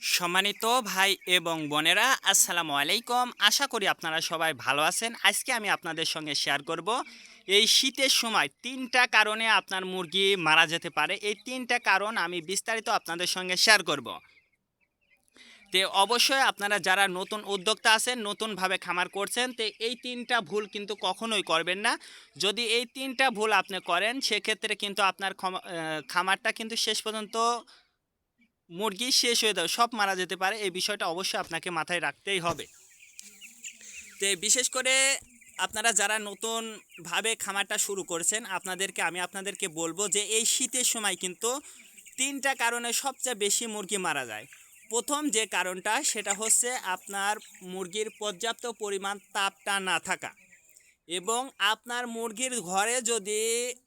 সম্মানিত ভাই এবং বোনেরা, আসসালামু আলাইকুম। আশা করি আপনারা সবাই ভালো আছেন। আজকে আমি আপনাদের সঙ্গে শেয়ার করব এই শীতের সময় তিনটা কারণে আপনার মুরগি মারা যেতে পারে। এই তিনটা কারণ আমি বিস্তারিত আপনাদের সঙ্গে শেয়ার করব। তে অবশ্যই আপনারা যারা নতুন উদ্যোক্তা আছেন, নতুনভাবে খামার করছেন, তো এই তিনটা ভুল কিন্তু কখনোই করবেন না। যদি এই তিনটা ভুল আপনি করেন, সেক্ষেত্রে কিন্তু আপনার খামারটা কিন্তু শেষ পর্যন্ত মুরগি শেষ হয়ে যাবে, সব মারা যেতে পারে, এই বিষয়টা অবশ্যই আপনাকে মাথায় রাখতেই হবে। তো বিশেষ করে আপনারা যারা নতুনভাবে খামারটা শুরু করছেন, আপনাদেরকে, আমি আপনাদেরকে বলব যে এই শীতের সময় কিন্তু তিনটা কারণে সবচেয়ে বেশি মুরগি মারা যায়। প্রথম যে কারণটা, সেটা হচ্ছে আপনার মুরগির পর্যাপ্ত পরিমাণ তাপটা না থাকা। এবং আপনার মুরগির ঘরে যদি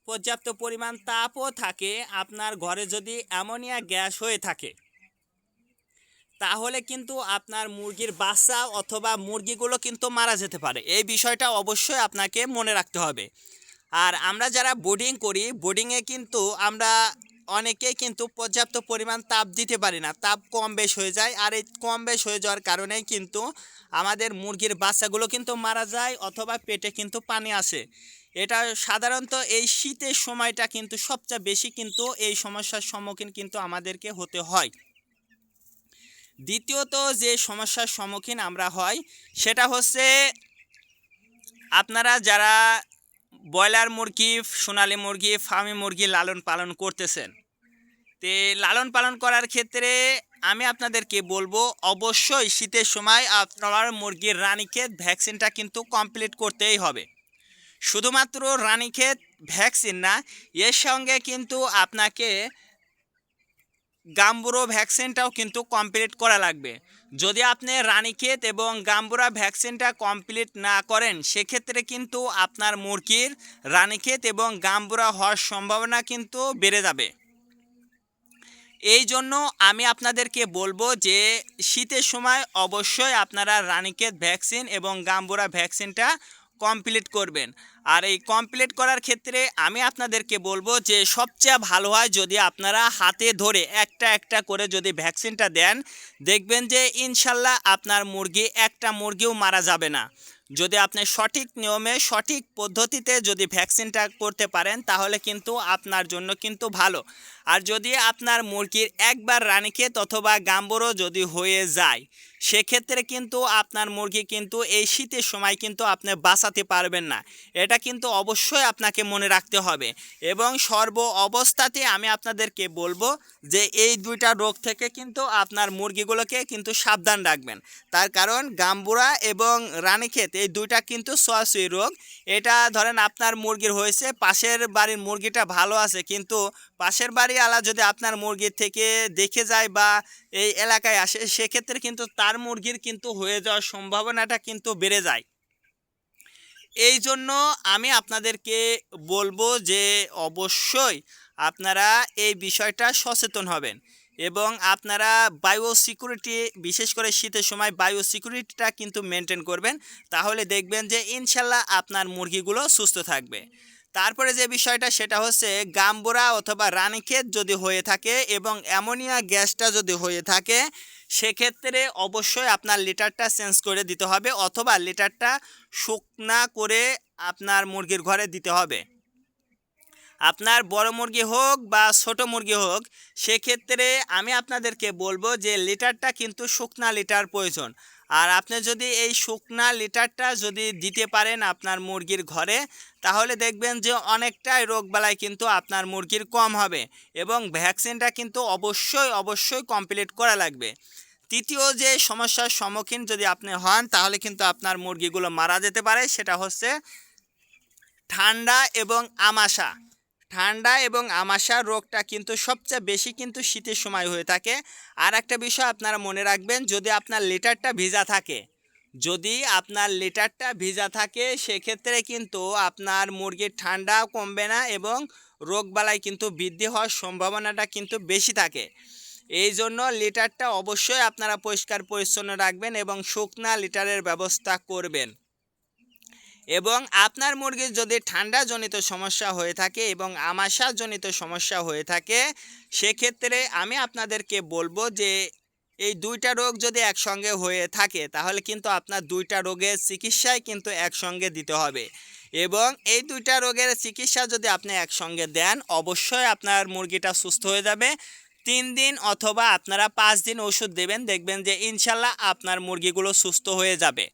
পর্যাপ্ত পরিমাণ তাপও থাকে, আপনার ঘরে যদি অ্যামোনিয়া গ্যাস হয়ে থাকে, তাহলে কিন্তু আপনার মুরগির বাচ্চা অথবা মুরগিগুলো কিন্তু মারা যেতে পারে। এই বিষয়টা অবশ্যই আপনাকে মনে রাখতে হবে। আর আমরা যারা বোর্ডিং করি বোর্ডিংয়ে কিন্তু আমরা অনেকেই কিন্তু পর্যাপ্ত পরিমাণ তাপ দিতে পারি না। তাপ কম বেশ হয়ে যায় আর এই কম বেশ হয়ে যাওয়ার কারণেই কিন্তু আমাদের মুরগির বাচ্চাগুলো কিন্তু মারা যায় অথবা পেটে কিন্তু পানি আসে। এটা সাধারণত এই শীতের সময়টা কিন্তু সবচেয়ে বেশি কিন্তু এই সমস্যার সম্মুখীন কিন্তু আমাদেরকে হতে হয়। দ্বিতীয়ত যে সমস্যার সম্মুখীন আমরা হয়, সেটা হচ্ছে আপনারা যারা ব্রয়লার মুরগি, সোনালি মুরগি, ফার্মি মুরগি লালন পালন করতেছেন। তে লালন পালন করার ক্ষেত্রে আমি আপনাদেরকে বলব, অবশ্যই শীতের সময় আপনার মুরগির রানীক্ষেত ভ্যাকসিনটা কিন্তু কমপ্লিট করতেই হবে। শুধুমাত্র রানীক্ষেত ভ্যাকসিন না, এর সঙ্গে কিন্তু আপনাকে গাম্বুরো ভ্যাকসিনটাও কিন্তু কমপ্লিট করা লাগবে। যদি আপনি রানীক্ষেত এবং গাম্বুরা ভ্যাকসিনটা কমপ্লিট না করেন, সেক্ষেত্রে কিন্তু আপনার মুরগির রানীক্ষেত এবং গাম্বুরা হওয়ার সম্ভাবনা কিন্তু বেড়ে যাবে। এই জন্য আমি আপনাদেরকে বলব যে, শীতের সময় অবশ্যই আপনারা রানীক্ষেত ভ্যাকসিন এবং গাম্বুরা ভ্যাকসিনটা কমপ্লিট করবেন। আর এই কমপ্লিট করার ক্ষেত্রে আমি আপনাদেরকে বলব যে সবচেয়ে ভালো হয় যদি আপনারা হাতে ধরে একটা একটা করে যদি ভ্যাকসিনটা দেন, দেখবেন যে ইনশাল্লাহ আপনার মুরগি একটা মুরগিও মারা যাবে না। যদি আপনি সঠিক নিয়মে, সঠিক পদ্ধতিতে যদি ভ্যাকসিনটা করতে পারেন, তাহলে কিন্তু আপনার জন্য কিন্তু ভালো। আর যদি আপনার মুরগির একবার রানীক্ষেত অথবা গাম্বরও যদি হয়ে যায়, সেক্ষেত্রে কিন্তু আপনার মুরগি কিন্তু এই শীতের সময় কিন্তু আপনি বাঁচাতে পারবেন না। এটা কিন্তু অবশ্যই আপনাকে মনে রাখতে হবে। এবং সর্ব অবস্থাতে আমি আপনাদেরকে বলব যে এই দুইটা রোগ থেকে কিন্তু আপনার মুরগিগুলোকে কিন্তু সাবধান রাখবেন। তার কারণ গাম্বুরা এবং রানীক্ষেত এই দুইটা কিন্তু সোয়াশুই রোগ। এটা ধরেন আপনার মুরগির হয়েছে, পাশের বাড়ির মুরগিটা ভালো আছে, কিন্তু পাশের বাড়ি আলা যদি আপনার মুরগির থেকে দেখে যায় বা এই এলাকায় আসে, সেক্ষেত্রে কিন্তু তার মুরগির কিন্তু হয়ে যাওয়ার সম্ভাবনাটা কিন্তু বেড়ে যায়। এই জন্য আমি আপনাদেরকে বলব যে অবশ্যই আপনারা এই বিষয়টা সচেতন হবেন। এবং আপনারা বায়ো সিকিউরিটি বিশেষ করে শীতের সময় বায়ো সিকিউরিটিটা কিন্তু মেনটেন করবেন। তাহলে দেখবেন যে ইনশাল্লাহ আপনার মুরগিগুলো সুস্থ থাকবে। তারপরে যে বিষয়টা, সেটা হচ্ছে গাম্বুরা অথবা রানীক্ষেত যদি হয়ে থাকে এবং অ্যামোনিয়া গ্যাসটা যদি হয়ে থাকে, সেক্ষেত্রে অবশ্যই আপনার লিটারটা চেঞ্জ করে দিতে হবে অথবা লিটারটা শুকনা করে আপনার মুরগির ঘরে দিতে হবে। আপনার বড় মুরগি হোক বা ছোট মুরগি হোক, সেক্ষেত্রে আমি আপনাদেরকে বলব যে লিটারটা কিন্তু শুকনা লিটার প্রয়োজন। আর আপনি যদি এই শুকনা লিটারটা যদি দিতে পারেন আপনার মুরগির ঘরে, তাহলে দেখবেন যে অনেকটাই রোগবালাই কিন্তু আপনার মুরগির কম হবে এবং ভ্যাকসিনটা কিন্তু অবশ্যই অবশ্যই কমপ্লিট করা লাগবে। তৃতীয় যে সমস্যার সম্মুখীন যদি আপনি হন, তাহলে কিন্তু আপনার মুরগিগুলো মারা যেতে পারে, সেটা হচ্ছে ঠান্ডা এবং আমাশা। ঠান্ডা এবং আমাশা রোগটা কিন্তু সবচেয়ে বেশি কিন্তু শীতের সময় হয়ে থাকে। আর একটা বিষয় আপনারা মনে রাখবেন, যদি আপনার লিটারটা ভিজা থাকে, যদি আপনার লিটারটা ভিজা থাকে, সেক্ষেত্রে কিন্তু আপনার মুরগির ঠান্ডা কমবে না এবং রোগবালাই কিন্তু বৃদ্ধি হওয়ার সম্ভাবনাটা কিন্তু বেশি থাকে। এই জন্য লিটারটা অবশ্যই আপনারা পরিষ্কার পরিচ্ছন্ন রাখবেন এবং শুকনা লিটারের ব্যবস্থা করবেন। এবং আপনার মুরগির যদি ঠান্ডাজনিত সমস্যা হয়ে থাকে এবং আমাশাজনিত সমস্যা হয়ে থাকে, সেক্ষেত্রে আমি আপনাদেরকে বলব যে এই দুইটা রোগ যদি একসঙ্গে হয়ে থাকে, তাহলে কিন্তু আপনার দুইটা রোগের চিকিৎসাই কিন্তু একসঙ্গে দিতে হবে। এবং এই দুইটা রোগের চিকিৎসা যদি আপনি একসঙ্গে দেন, অবশ্যই আপনার মুরগিটা সুস্থ হয়ে যাবে। তিন দিন অথবা আপনারা পাঁচ দিন ওষুধ দেবেন, দেখবেন যে ইনশাল্লাহ আপনার মুরগিগুলো সুস্থ হয়ে যাবে।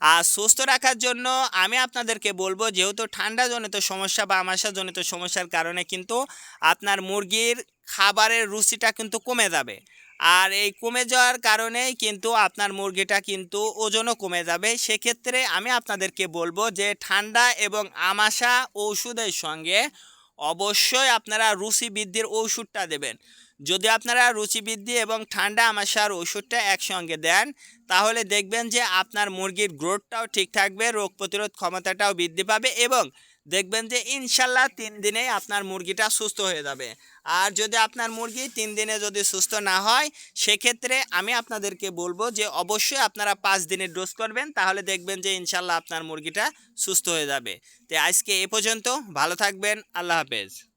আর সুস্থ রাখার জন্য আমি আপনাদেরকে বলব, যেহেতু ঠান্ডাজনিত সমস্যা বা আমাশাজনিত সমস্যার কারণে কিন্তু আপনার মুরগির খাবারের রুচিটা কিন্তু কমে যাবে। আর এই কমে যাওয়ার কারণেই কিন্তু আপনার মুরগিটা কিন্তু ওজনও কমে যাবে। সেক্ষেত্রে আমি আপনাদেরকে বলব যে ঠান্ডা এবং আমাশা ঔষধের সঙ্গে অবশ্যই আপনারা রুচি বৃদ্ধির ওষুধটা দেবেন। যদি আপনারা রুচি বৃদ্ধি এবং ঠান্ডা আমাশার ওষুধটা একসঙ্গে দেন, তাহলে দেখবেন যে আপনার মুরগির গ্রোথটাও ঠিক থাকবে, রোগ প্রতিরোধ ক্ষমতাটাও বৃদ্ধি পাবে এবং দেখবেন যে ইনশাল্লাহ তিন দিনেই আপনার মুরগিটা সুস্থ হয়ে যাবে। আর যদি আপনার মুরগি তিন দিনে যদি সুস্থ না হয়, সেক্ষেত্রে আমি আপনাদেরকে বলব যে অবশ্যই আপনারা পাঁচ দিনের ডোজ করবেন, তাহলে দেখবেন যে ইনশাল্লাহ আপনার মুরগিটা সুস্থ হয়ে যাবে। তো আজকে এ পর্যন্ত, ভালো থাকবেন, আল্লাহ হাফেজ।